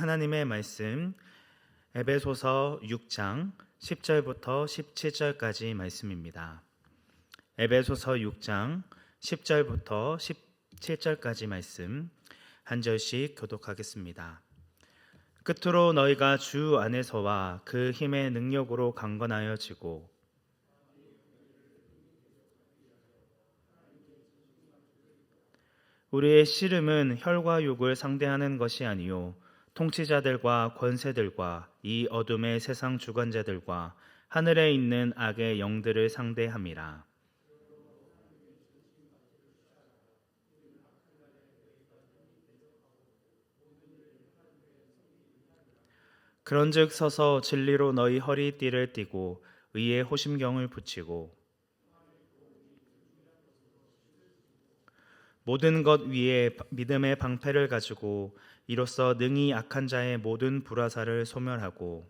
하나님의 말씀 에베소서 6장 10절부터 17절까지 말씀입니다. 에베소서 6장 10절부터 17절까지 말씀 한 절씩 교독하겠습니다. 끝으로 너희가 주 안에서와 그 힘의 능력으로 강건하여지고 우리의 씨름은 혈과 육을 상대하는 것이 아니요 통치자들과 권세들과 이 어둠의 세상 주관자들과 하늘에 있는 악의 영들을 상대함이라. 그런즉 서서 진리로 너희 허리띠를 띠고 의의 호심경을 붙이고 모든 것 위에 믿음의 방패를 가지고 이로써 능히 악한 자의 모든 불화사를 소멸하고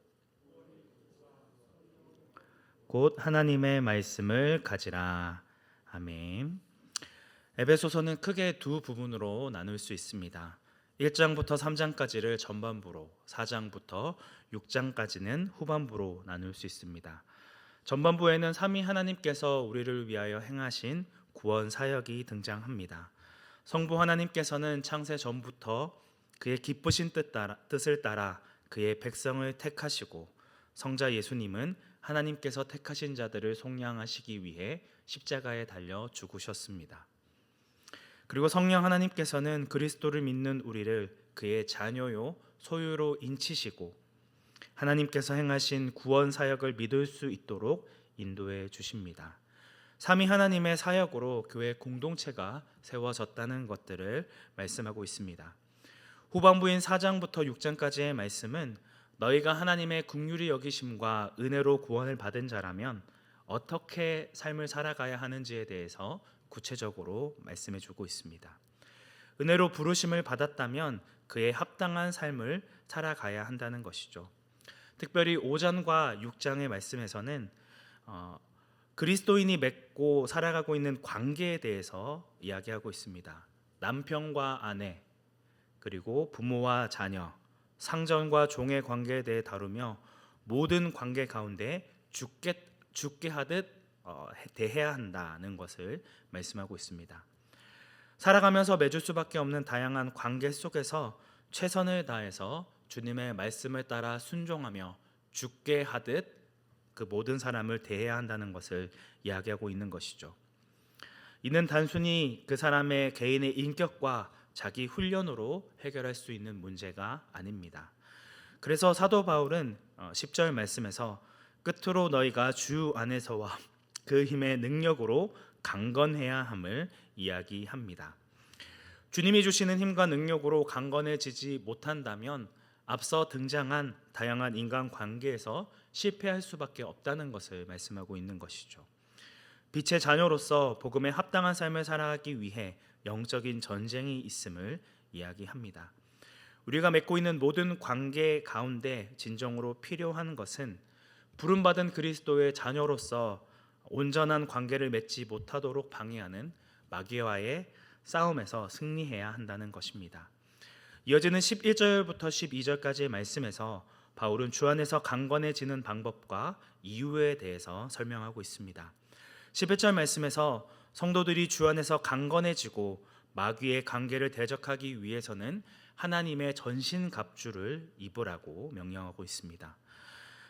곧 하나님의 말씀을 가지라. 아멘. 에베소서는 크게 두 부분으로 나눌 수 있습니다. 1장부터 3장까지를 전반부로, 4장부터 6장까지는 후반부로 나눌 수 있습니다. 전반부에는 삼위 하나님께서 우리를 위하여 행하신 구원 사역이 등장합니다. 성부 하나님께서는 창세 전부터 그의 기쁘신 뜻 따라, 뜻을 따라 그의 백성을 택하시고 성자 예수님은 하나님께서 택하신 자들을 속량하시기 위해 십자가에 달려 죽으셨습니다. 그리고 성령 하나님께서는 그리스도를 믿는 우리를 그의 자녀요 소유로 인치시고 하나님께서 행하신 구원 사역을 믿을 수 있도록 인도해 주십니다. 삼위 하나님의 사역으로 교회 공동체가 세워졌다는 것들을 말씀하고 있습니다. 후반부인 4장부터 6장까지의 말씀은 너희가 하나님의 국률이 여기심과 은혜로 구원을 받은 자라면 어떻게 삶을 살아가야 하는지에 대해서 구체적으로 말씀해 주고 있습니다. 은혜로 부르심을 받았다면 그에 합당한 삶을 살아가야 한다는 것이죠. 특별히 5장과 6장의 말씀에서는 어, 그리스도인이 맺고 살아가고 있는 관계에 대해서 이야기하고 있습니다. 남편과 아내, 그리고 부모와 자녀, 상전과 종의 관계에 대해 다루며 모든 관계 가운데 죽게 죽게 하듯 어, 대해야 한다는 것을 말씀하고 있습니다. 살아가면서 맺을 수밖에 없는 다양한 관계 속에서 최선을 다해서 주님의 말씀을 따라 순종하며 죽게 하듯 그 모든 사람을 대해야 한다는 것을 이야기하고 있는 것이죠. 이는 단순히 그 사람의 개인의 인격과 자기 훈련으로 해결할 수 있는 문제가 아닙니다. 그래서 사도 바울은 10절 말씀에서 끝으로 너희가 주 안에서와 그 힘의 능력으로 강건해야 함을 이야기합니다. 주님이 주시는 힘과 능력으로 강건해지지 못한다면 앞서 등장한 다양한 인간 관계에서 실패할 수밖에 없다는 것을 말씀하고 있는 것이죠. 빛의 자녀로서 복음에 합당한 삶을 살아가기 위해 영적인 전쟁이 있음을 이야기합니다. 우리가 맺고 있는 모든 관계 가운데 진정으로 필요한 것은 부름받은 그리스도의 자녀로서 온전한 관계를 맺지 못하도록 방해하는 마귀와의 싸움에서 승리해야 한다는 것입니다. 이어지는 11절부터 12절까지의 말씀에서 바울은 주 안에서 강건해지는 방법과 이유에 대해서 설명하고 있습니다. 11절 말씀에서 성도들이 주 안에서 강건해지고 마귀의 관계를 대적하기 위해서는 하나님의 전신 갑주를 입으라고 명령하고 있습니다.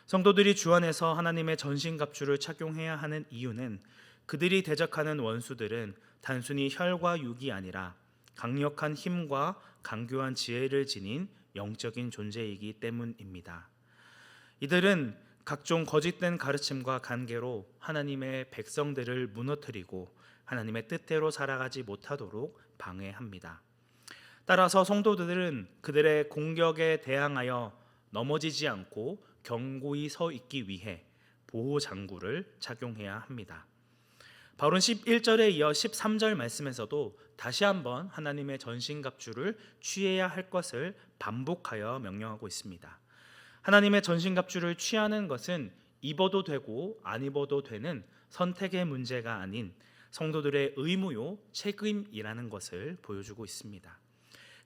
성도들이 주 안에서 하나님의 전신 갑주를 착용해야 하는 이유는 그들이 대적하는 원수들은 단순히 혈과 육이 아니라 강력한 힘과 강교한 지혜를 지닌 영적인 존재이기 때문입니다. 이들은 각종 거짓된 가르침과 관계로 하나님의 백성들을 무너뜨리고 하나님의 뜻대로 살아가지 못하도록 방해합니다. 따라서 성도들은 그들의 공격에 대항하여 넘어지지 않고 견고히 서 있기 위해 보호 장구를 착용해야 합니다. 바울은 11절에 이어 13절 말씀에서도 다시 한번 하나님의 전신갑주를 취해야 할 것을 반복하여 명령하고 있습니다. 하나님의 전신갑주를 취하는 것은 입어도 되고 안 입어도 되는 선택의 문제가 아닌 성도들의 의무요 책임이라는 것을 보여주고 있습니다.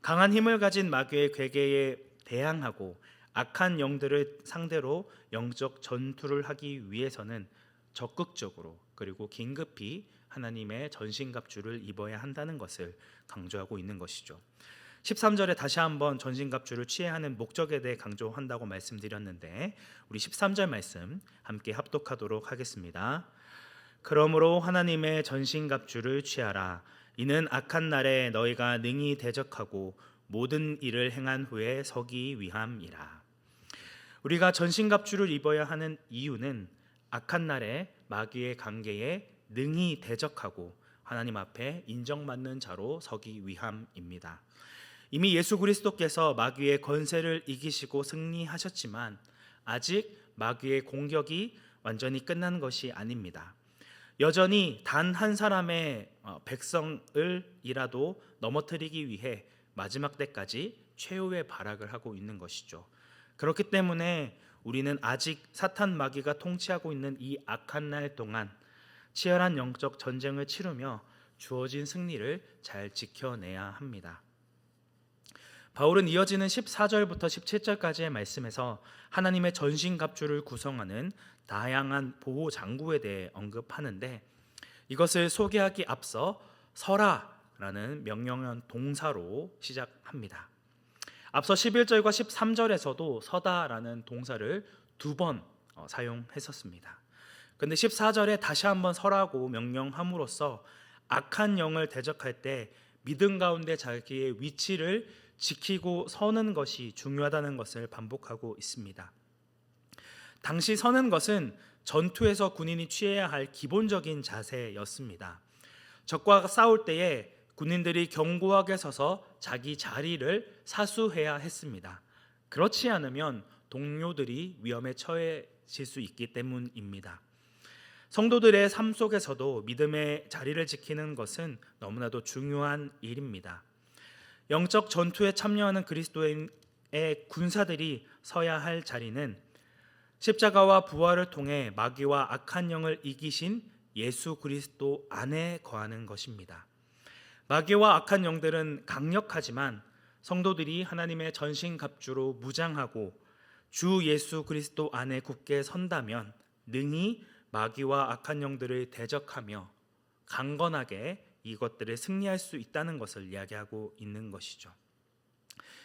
강한 힘을 가진 마귀의 괴계에 대항하고 악한 영들을 상대로 영적 전투를 하기 위해서는 적극적으로 그리고 긴급히 하나님의 전신갑주를 입어야 한다는 것을 강조하고 있는 것이죠. 13절에 다시 한번 전신갑주를 취해야 하는 목적에 대해 강조한다고 말씀드렸는데 우리 13절 말씀 함께 합독하도록 하겠습니다. 그러므로 하나님의 전신갑주를 취하라 이는 악한 날에 너희가 능히 대적하고 모든 일을 행한 후에 서기 위함이라. 우리가 전신갑주를 입어야 하는 이유는 악한 날에 마귀의 관계에 능히 대적하고 하나님 앞에 인정받는 자로 서기 위함입니다. 이미 예수 그리스도께서 마귀의 권세를 이기시고 승리하셨지만 아직 마귀의 공격이 완전히 끝난 것이 아닙니다. 여전히 단 한 사람의 어, 백성을이라도 넘어뜨리기 위해 마지막 때까지 최후의 발악을 하고 있는 것이죠. 그렇기 때문에 우리는 아직 사탄 마귀가 통치하고 있는 이 악한 날 동안 치열한 영적 전쟁을 치르며 주어진 승리를 잘 지켜내야 합니다. 바울은 이어지는 14절부터 17절까지의 말씀에서 하나님의 전신갑주를 구성하는 다양한 보호 장구에 대해 언급하는데 이것을 소개하기 앞서 서라라는 명령형 동사로 시작합니다. 앞서 11절과 13절에서도 서다라는 동사를 두번 어, 사용했었습니다. 근데 14절에 다시 한번 서라고 명령함으로써 악한 영을 대적할 때 믿음 가운데 자기의 위치를 지키고 서는 것이 중요하다는 것을 반복하고 있습니다. 당시 서는 것은 전투에서 군인이 취해야 할 기본적인 자세였습니다. 적과 싸울 때에 군인들이 견고하게 서서 자기 자리를 사수해야 했습니다. 그렇지 않으면 동료들이 위험에 처해질 수 있기 때문입니다. 성도들의 삶 속에서도 믿음의 자리를 지키는 것은 너무나도 중요한 일입니다. 영적 전투에 참여하는 그리스도의 군사들이 서야 할 자리는 십자가와 부활을 통해 마귀와 악한 영을 이기신 예수 그리스도 안에 거하는 것입니다. 마귀와 악한 영들은 강력하지만 성도들이 하나님의 전신 갑주로 무장하고 주 예수 그리스도 안에 굳게 선다면 능히 마귀와 악한 영들을 대적하며 강건하게 이것들을 승리할 수 있다는 것을 이야기하고 있는 것이죠.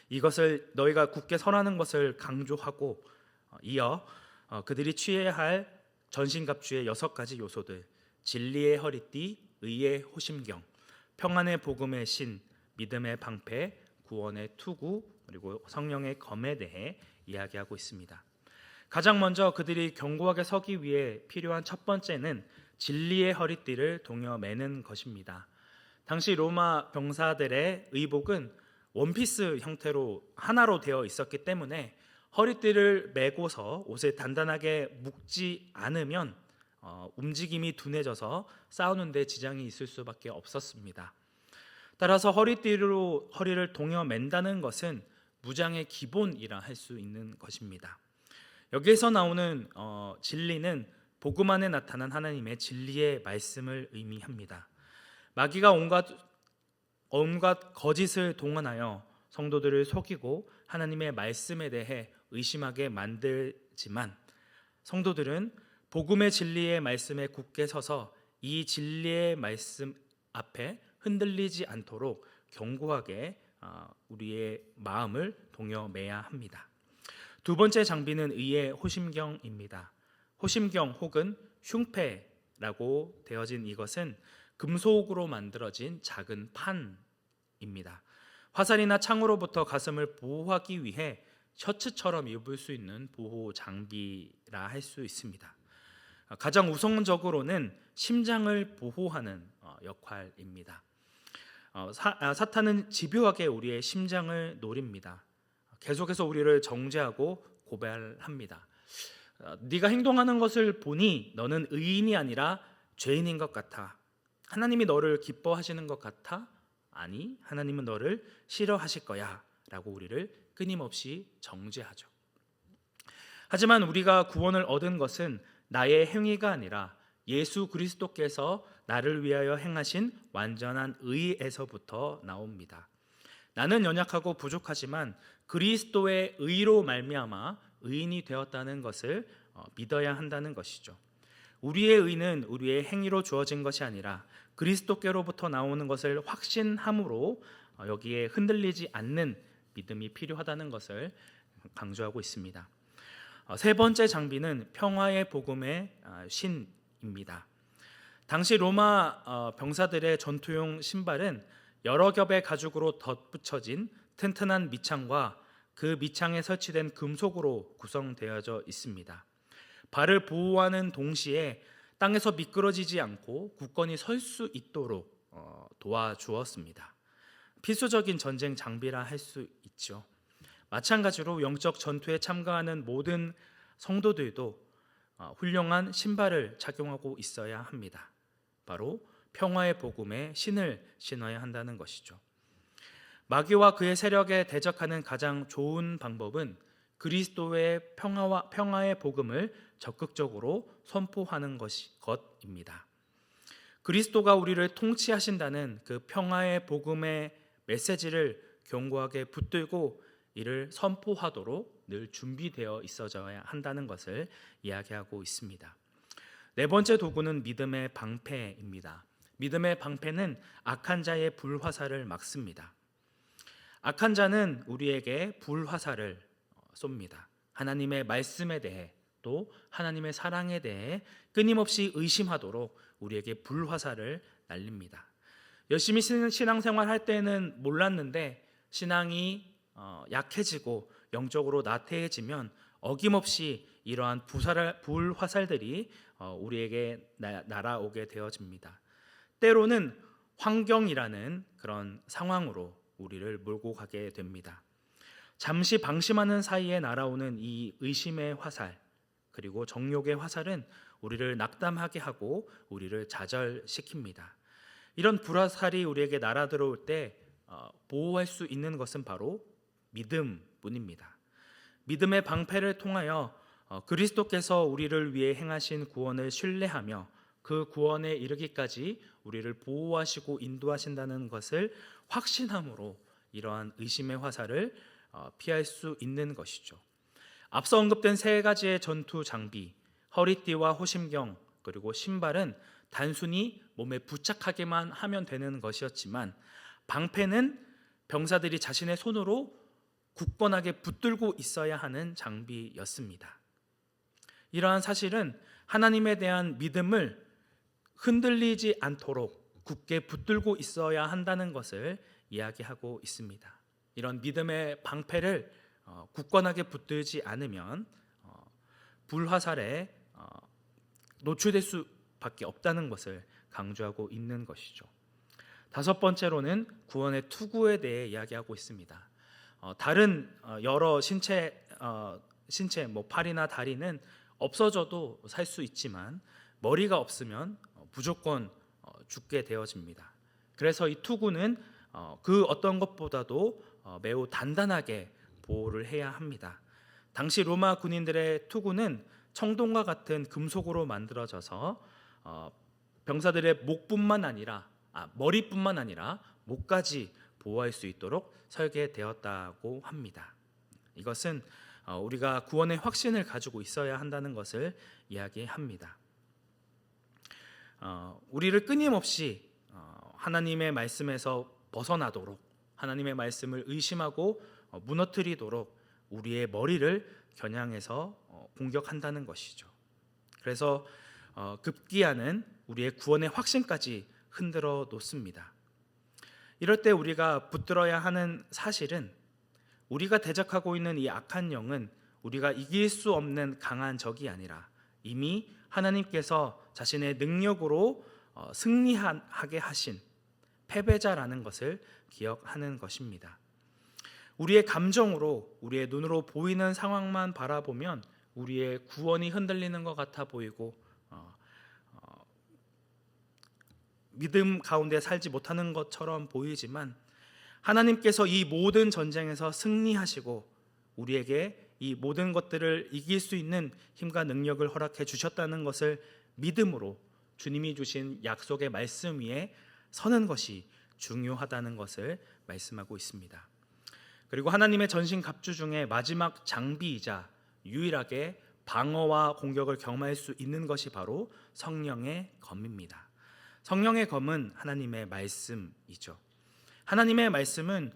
이것을 너희가 굳게 설하는 것을 강조하고 어, 이어 어, 그들이 취해야 할 전신갑주의 여섯 가지 요소들 진리의 허리띠, 의의 호심경, 평안의 복음의 신, 믿음의 방패, 구원의 투구 그리고 성령의 검에 대해 이야기하고 있습니다. 가장 먼저 그들이 견고하게 서기 위해 필요한 첫 번째는 진리의 허리띠를 동여 매는 것입니다. 당시 로마 병사들의 의복은 원피스 형태로 하나로 되어 있었기 때문에 허리띠를 메고서 옷을 단단하게 묶지 않으면 어, 움직임이 둔해져서 싸우는데 지장이 있을 수밖에 없었습니다. 따라서 허리띠로 허리를 동여 맨다는 것은 무장의 기본이라 할 수 있는 것입니다. 여기에서 나오는 어, 진리는 복음 안에 나타난 하나님의 진리의 말씀을 의미합니다. 마귀가 온갖 온갖 거짓을 동원하여 성도들을 속이고 하나님의 말씀에 대해 의심하게 만들지만 성도들은 복음의 진리의 말씀에 굳게 서서 이 진리의 말씀 앞에 흔들리지 않도록 견고하게 어, 우리의 마음을 동여매야 합니다. 두 번째 장비는 의의 호심경입니다. 호심경 혹은 흉패라고 되어진 이것은 금속으로 만들어진 작은 판입니다. 화살이나 창으로부터 가슴을 보호하기 위해 셔츠처럼 입을 수 있는 보호 장비라 할 수 있습니다. 가장 우선적으로는 심장을 보호하는 어, 역할입니다. 어, 아, 사탄은 집요하게 우리의 심장을 노립니다. 계속해서 우리를 정죄하고 고발합니다. 어, 네가 행동하는 것을 보니 너는 의인이 아니라 죄인인 것 같아. 하나님이 너를 기뻐하시는 것 같아? 아니, 하나님은 너를 싫어하실 거야. 라고 우리를 끊임없이 정죄하죠. 하지만 우리가 구원을 얻은 것은 나의 행위가 아니라 예수 그리스도께서 나를 위하여 행하신 완전한 의에서부터 나옵니다. 나는 연약하고 부족하지만 그리스도의 의로 말미암아 의인이 되었다는 것을 어, 믿어야 한다는 것이죠. 우리의 의는 우리의 행위로 주어진 것이 아니라 그리스도께로부터 나오는 것을 확신함으로 어, 여기에 흔들리지 않는 믿음이 필요하다는 것을 강조하고 있습니다. 어, 세 번째 장비는 평화의 복음의 아, 신입니다. 당시 로마 어, 병사들의 전투용 신발은 여러 겹의 가죽으로 덧붙여진 튼튼한 밑창과 그 밑창에 설치된 금속으로 구성되어져 있습니다. 발을 보호하는 동시에 땅에서 미끄러지지 않고 굳건히 설 수 있도록 어, 도와주었습니다. 필수적인 전쟁 장비라 할 수 있죠. 마찬가지로 영적 전투에 참가하는 모든 성도들도 어, 훌륭한 신발을 착용하고 있어야 합니다. 바로 평화의 복음에 신을 신어야 한다는 것이죠. 마귀와 그의 세력에 대적하는 가장 좋은 방법은 그리스도의 평화와 평화의 복음을 적극적으로 선포하는 것이 것입니다. 그리스도가 우리를 통치하신다는 그 평화의 복음의 메시지를 견고하게 붙들고 이를 선포하도록 늘 준비되어 있어져야 한다는 것을 이야기하고 있습니다. 네 번째 도구는 믿음의 방패입니다. 믿음의 방패는 악한 자의 불화살을 막습니다. 악한 자는 우리에게 불화살을 쏩니다. 하나님의 말씀에 대해 또 하나님의 사랑에 대해 끊임없이 의심하도록 우리에게 불화살을 날립니다. 열심히 신앙생활 할 때는 몰랐는데 신앙이 어, 약해지고 영적으로 나태해지면 어김없이 이러한 불화살들이 어, 우리에게 날아오게 되어집니다. 때로는 환경이라는 그런 상황으로 우리를 몰고 가게 됩니다. 잠시 방심하는 사이에 날아오는 이 의심의 화살 그리고 정욕의 화살은 우리를 낙담하게 하고 우리를 좌절시킵니다. 이런 불화살이 우리에게 날아 들어올 때 어, 보호할 수 있는 것은 바로 믿음뿐입니다. 믿음의 방패를 통하여 어, 그리스도께서 우리를 위해 행하신 구원을 신뢰하며 그 구원에 이르기까지 우리를 보호하시고 인도하신다는 것을 확신함으로 이러한 의심의 화살을 어, 피할 수 있는 것이죠. 앞서 언급된 세 가지의 전투 장비, 허리띠와 호심경 그리고 신발은 단순히 몸에 부착하게만 하면 되는 것이었지만 방패는 병사들이 자신의 손으로 굳건하게 붙들고 있어야 하는 장비였습니다. 이러한 사실은 하나님에 대한 믿음을 흔들리지 않도록 굳게 붙들고 있어야 한다는 것을 이야기하고 있습니다. 이런 믿음의 방패를 어, 굳건하게 붙들지 않으면 어, 불화살에 어, 노출될 수밖에 없다는 것을 강조하고 있는 것이죠. 다섯 번째로는 구원의 투구에 대해 이야기하고 있습니다. 다른 여러 신체 신체 뭐 팔이나 다리는 없어져도 살 수 있지만 머리가 없으면 무조건 죽게 되어집니다. 그래서 이 투구는 그 어떤 것보다도 매우 단단하게 보호를 해야 합니다. 당시 로마 군인들의 투구는 청동과 같은 금속으로 만들어져서 어, 병사들의 목뿐만 아니라 아, 머리뿐만 아니라 목까지 보호할 수 있도록 설계되었다고 합니다. 이것은 어, 우리가 구원의 확신을 가지고 있어야 한다는 것을 이야기합니다. 어, 우리를 끊임없이 하나님의 말씀에서 벗어나도록 하나님의 말씀을 의심하고 어, 무너뜨리도록 우리의 머리를 겨냥해서 어, 공격한다는 것이죠. 그래서 어, 급기야는 우리의 구원의 확신까지 흔들어 놓습니다. 이럴 때 우리가 붙들어야 하는 사실은 우리가 대적하고 있는 이 악한 영은 우리가 이길 수 없는 강한 적이 아니라 이미 하나님께서 자신의 능력으로 승리하게 하신 패배자라는 것을 기억하는 것입니다. 우리의 감정으로 우리의 눈으로 보이는 상황만 바라보면 우리의 구원이 흔들리는 것 같아 보이고 어, 어, 믿음 가운데 살지 못하는 것처럼 보이지만 하나님께서 이 모든 전쟁에서 승리하시고 우리에게 이 모든 것들을 이길 수 있는 힘과 능력을 허락해 주셨다는 것을 믿음으로 주님이 주신 약속의 말씀 위에 서는 것이 중요하다는 것을 말씀하고 있습니다. 그리고 하나님의 전신 갑주 중에 마지막 장비이자 유일하게 방어와 공격을 경험할 수 있는 것이 바로 성령의 검입니다. 성령의 검은 하나님의 말씀이죠. 하나님의 말씀은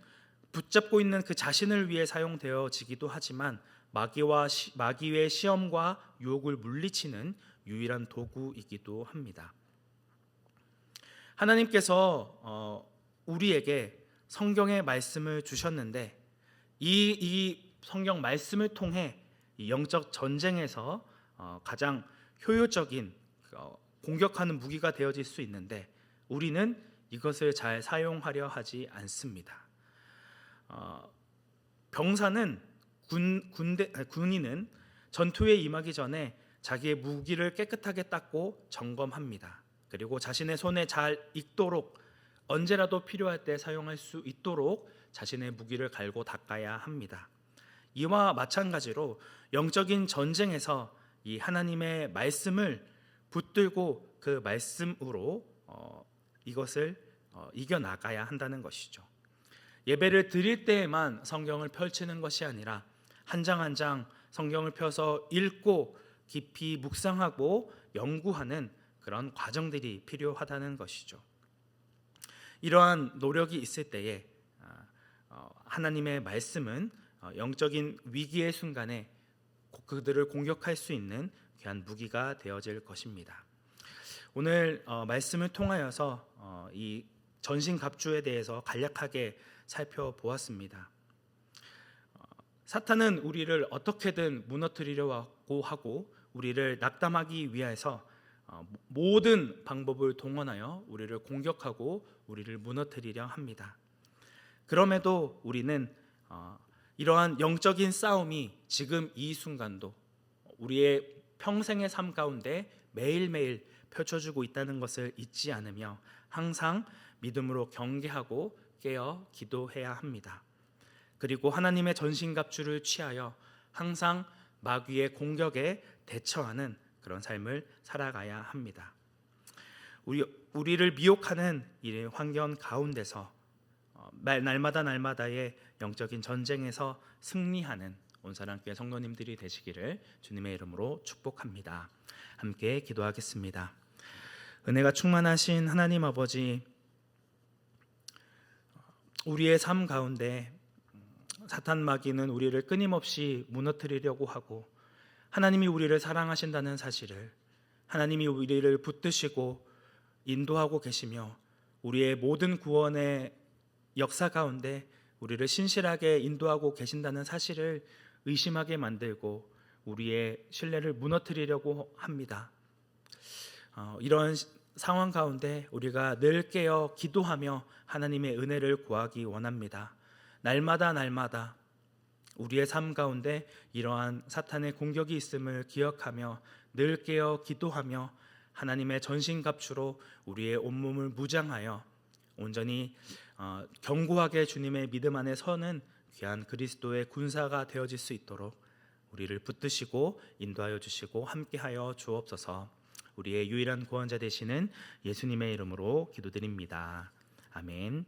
붙잡고 있는 그 자신을 위해 사용되어지기도 하지만 마귀와 시, 마귀의 시험과 유혹을 물리치는 유일한 도구이기도 합니다. 하나님께서 어, 우리에게 성경의 말씀을 주셨는데 이, 이 성경 말씀을 통해 이 영적 전쟁에서 어, 가장 효율적인 어, 공격하는 무기가 되어질 수 있는데 우리는 이것을 잘 사용하려 하지 않습니다. 어, 병사는 군 군대 군인은 전투에 임하기 전에 자기의 무기를 깨끗하게 닦고 점검합니다. 그리고 자신의 손에 잘 익도록 언제라도 필요할 때 사용할 수 있도록 자신의 무기를 갈고 닦아야 합니다. 이와 마찬가지로 영적인 전쟁에서 이 하나님의 말씀을 붙들고 그 말씀으로 어, 이것을 어, 이겨 나가야 한다는 것이죠. 예배를 드릴 때에만 성경을 펼치는 것이 아니라 한 장 한장 성경을 펴서 읽고 깊이 묵상하고 연구하는 그런 과정들이 필요하다는 것이죠. 이러한 노력이 있을 때에 아, 어, 하나님의 말씀은 어, 영적인 위기의 순간에 그들을 공격할 수 있는 귀한 무기가 되어질 것입니다. 오늘 어, 말씀을 통하여서 어, 이 전신 갑주에 대해서 간략하게 살펴보았습니다. 어, 사탄은 우리를 어떻게든 무너뜨리려고 하고 우리를 낙담하기 위해서 어, 모든 방법을 동원하여 우리를 공격하고 우리를 무너뜨리려 합니다. 그럼에도 우리는 어, 이러한 영적인 싸움이 지금 이 순간도 우리의 평생의 삶 가운데 매일매일 펼쳐주고 있다는 것을 잊지 않으며 항상 믿음으로 경계하고 깨어 기도해야 합니다. 그리고 하나님의 전신갑주를 취하여 항상 마귀의 공격에 대처하는 그런 삶을 살아가야 합니다. 우리 우리를 미혹하는 이 환경 가운데서 어, 날- 날마다 날마다의 영적인 전쟁에서 승리하는 온사랑교회 성도님들이 되시기를 주님의 이름으로 축복합니다. 함께 기도하겠습니다. 은혜가 충만하신 하나님 아버지, 우리의 삶 가운데 사탄 마귀는 우리를 끊임없이 무너뜨리려고 하고 하나님이 우리를 사랑하신다는 사실을 하나님이 우리를 붙드시고 인도하고 계시며 우리의 모든 구원의 역사 가운데 우리를 신실하게 인도하고 계신다는 사실을 의심하게 만들고 우리의 신뢰를 무너뜨리려고 합니다. 어, 이런 시- 상황 가운데 우리가 늘 깨어 기도하며 하나님의 은혜를 구하기 원합니다. 날마다 날마다 우리의 삶 가운데 이러한 사탄의 공격이 있음을 기억하며 늘 깨어 기도하며 하나님의 전신갑주로 우리의 온몸을 무장하여 온전히 어, 견고하게 주님의 믿음 안에 서는 귀한 그리스도의 군사가 되어질 수 있도록 우리를 붙드시고 인도하여 주시고 함께하여 주옵소서. 우리의 유일한 구원자 되시는 예수님의 이름으로 기도드립니다. 아멘.